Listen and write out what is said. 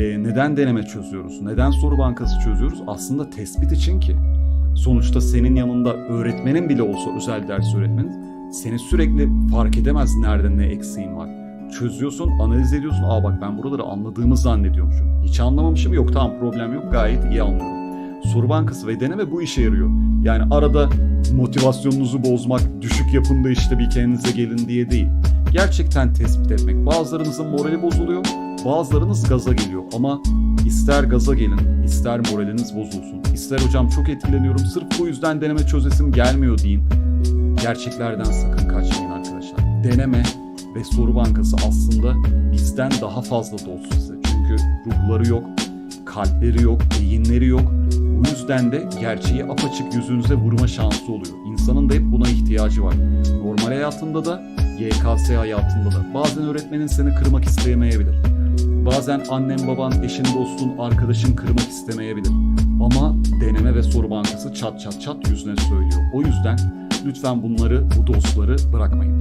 e, neden deneme çözüyoruz? Neden soru bankası çözüyoruz? Aslında tespit için ki. Sonuçta senin yanında öğretmenin bile olsa özel ders öğretmenin seni sürekli fark edemez nerede ne eksiğin var. Çözüyorsun, analiz ediyorsun. Aa bak ben buraları anladığımı zannediyormuşum. Hiç anlamamışım. Yok tamam problem yok. Gayet iyi anlıyorum. Soru bankası ve deneme bu işe yarıyor. Yani arada motivasyonunuzu bozmak, düşük yapında işte bir kendinize gelin diye değil. Gerçekten tespit etmek. Bazılarınızın morali bozuluyor, bazılarınız gaza geliyor. Ama ister gaza gelin, ister moraliniz bozulsun. ister hocam çok etkileniyorum, sırf bu yüzden deneme çözesim gelmiyor deyin. Gerçeklerden sakın kaçmayın arkadaşlar. Deneme ve soru bankası aslında bizden daha fazla dost size. Çünkü ruhları yok, kalpleri yok, beyinleri yok. Bu yüzden de gerçeği apaçık yüzünüze vurma şansı oluyor. İnsanın da hep buna ihtiyacı var. Normal hayatında da, YKS hayatında da. Bazen öğretmenin seni kırmak isteyemeyebilir. Bazen annen, baban, eşin, dostun, arkadaşın kırmak istemeyebilir. Ama deneme ve soru bankası çat çat çat yüzüne söylüyor. O yüzden lütfen bunları, bu dostları bırakmayın.